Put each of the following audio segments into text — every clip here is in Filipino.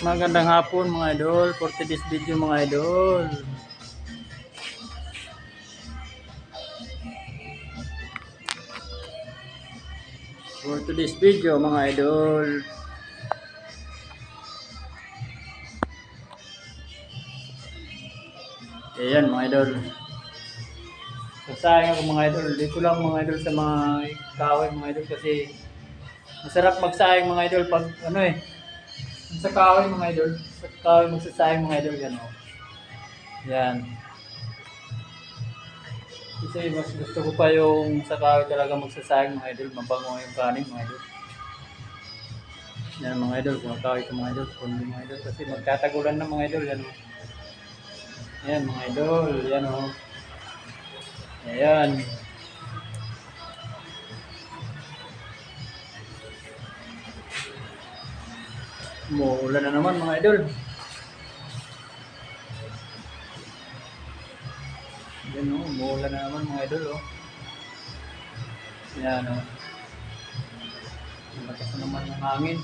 Magandang hapon mga idol for today's video mga idol. For today's video mga idol. Ayan mga idol. Sasayang ako mga idol. Dito lang mga idol sa mga kahoy mga idol kasi masarap magsayang mga idol pag ano eh sa kahoy mga idol. Sa kahoy magsasayang mga idol yan oh. Yan. Kasi mas gusto ko pa yung sa kahoy talaga magsasayang mga idol. Mabango yung kanin mga idol. Yan mga idol. Kung kahoy ko mga idol. Kung mga idol. Kasi magkatagulan na mga idol. Yan oh. Yan mga idol. Yan oh. Ayan. Umuulan na naman mga idol. Yan o, umuulan na naman mga idol oh. Yan o. Malakas na naman yung hangin.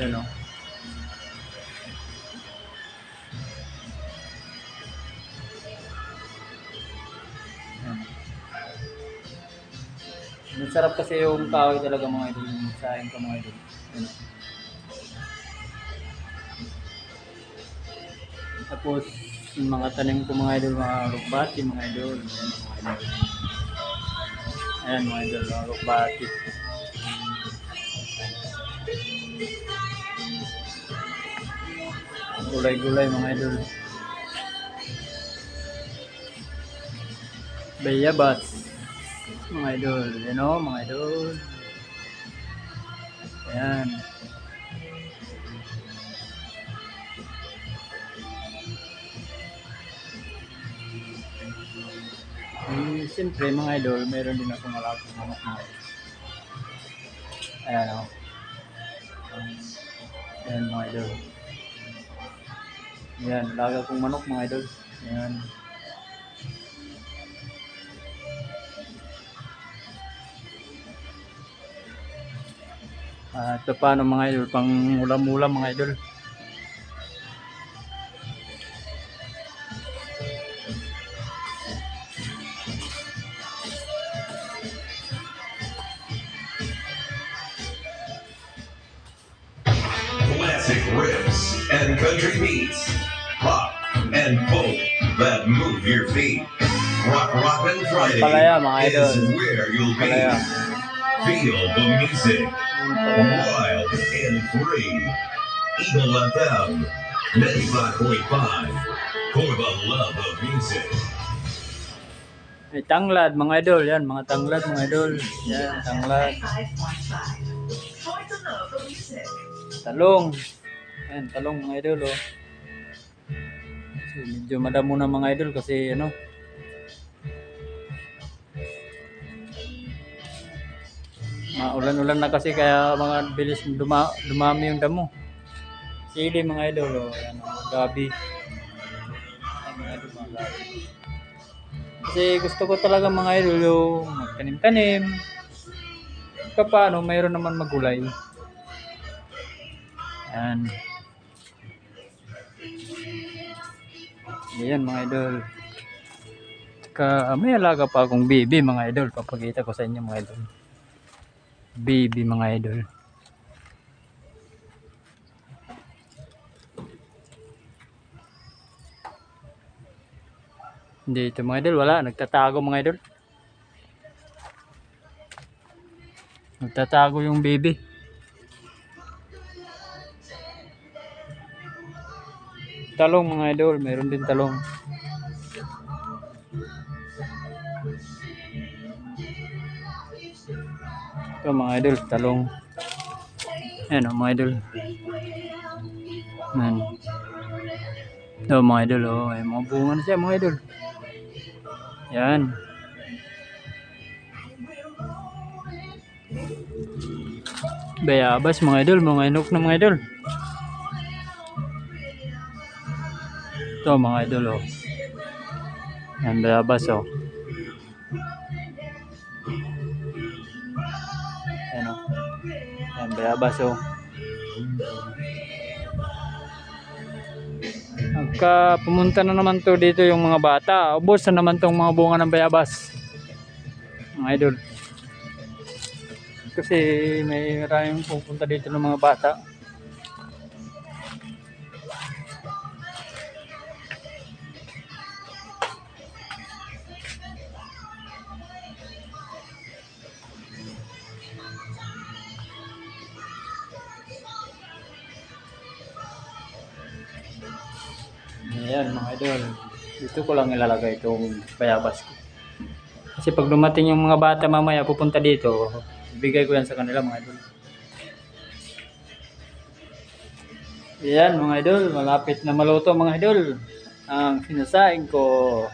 Yan o. Masarap kasi yung kahoy talaga mga idol. Sayang ka mga idol. Yan o. Tapos, yung mga tanim ko mga idol, mga rukbati mga idol. Ayan mga idol. Ayan mga idol, mga rukbati. Gulay-gulay mga idol. Bayabas. Mga idol. Yan o, mga idol. Ayan. Hmm, Siyempre mga idol, meron din ako malapit mga idol. Ayan o. Ayan mga idol. Yan, laga kong manok mga idol. Yan. Ah, ito paano mga idol, pang ulam-ulam mga idol. Classic riffs and country beats. Pop and folk that move your feet. Rock Rockin' Friday Palaya, is where you'll be. Palaya. Feel the music. Wild and free. Eagle FM 95.5 for the love of music. May tanglad mga idol, yan, mga tanglad mga idol. Yan, tanglad. Talong. Yan, talong mga idol, oh. So, medyo madamo na mga idol kasi ano. Maulan-ulan na kasi kaya mga bilis duma, dumami yung damo. Sili mga idol, oh. Yan, oh, gabi. Yan, mga idol, mga gabi. Kasi gusto ko talaga mga idol yung magtanim-tanim. Paano, mayroon naman magulay. Yan. Ayan mga idol. Tsaka may alaga pa akong baby mga idol. Papakita ko sa inyo mga idol. Baby mga idol. Hindi ito mga idol. Wala. Nagtatago mga idol. Nagtatago yung baby. Talong mga idol, meron din talong. Ito mga idol, talong. Ayan o mga idol. Ayan. Ito mga idol, oh, ay mga bunga na siya mga idol. Yan. Bayabas mga idol, mga inok na mga idol. Ito mga idol oh. Yan bayabas oh. Yan oh. Yan bayabas oh. Pagka pumunta na naman to dito yung mga bata, ubos na naman tong mga bunga ng bayabas. Mga idol. Kasi may maraming pupunta dito ng mga bata. Ayan mga idol. Dito ko lang ilalagay itong bayabas ko. Kasi pag dumating yung mga bata mamaya pupunta dito, bigay ko yan sa kanila mga idol. Ayan mga idol, malapit na maluto mga idol. Ang sinasaing ko.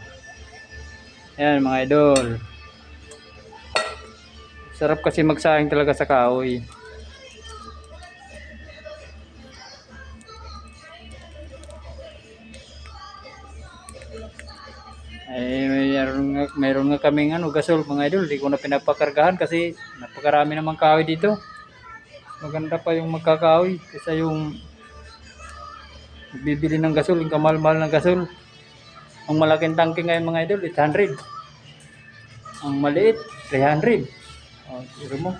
Ayan mga idol. Sarap kasi magsaing talaga sa kahoy. Ay mayroon nga, mayroon nga kaming ano, gasol mga idol. Di ko na pinapakargahan kasi napakarami naman kahoy dito. Maganda pa yung magkakahoy kaysa yung bibili ng gasol, yung kamal-mahal ng gasol. Ang malaking tangke ngayon mga idol, 800. Ang maliit, 300. O, tiro mo.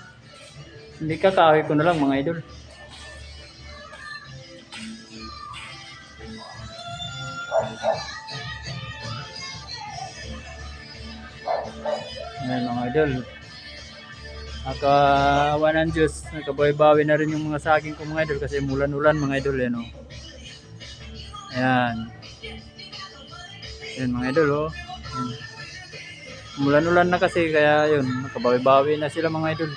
Hindi ka kahoy ko na lang mga idol. Ayan mga idol. Nakawa ng Diyos, nakabawi-bawi na rin yung mga saging ko mga idol kasi mulan-ulan mga idol eh no. Ayan. Ayan mga idol oh. Ayan. Mulan-ulan na kasi kaya yun, nakabawi-bawi na sila mga idol.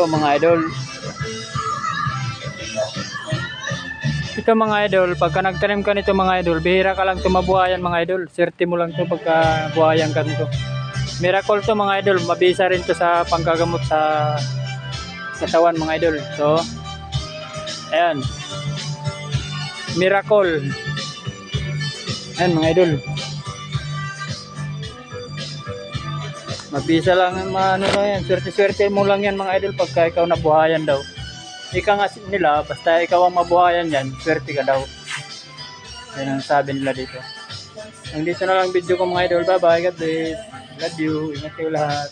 Ito mga idol. Ito mga idol, pagka nagtanim ka nito mga idol, bihira ka lang tumabuhayan mga idol. Swerte mo lang to pagka buhayan ka nito. Miracle to mga idol, mabisa rin to sa panggagamot sa katawan mga idol. So, ayan. Miracle. Ayan mga idol. Mabisa lang ang mga ano na yan. Swerte-swerte mo lang yan mga idol pagka ikaw nabuhayan daw. Ika nga nila, basta ikaw ang mabuhayan yan, swerte ka daw. Yan ang sabi nila dito. Hanggang dito na lang video ko mga idol. Bye bye. God bless. Love you. Ingat kayo lahat.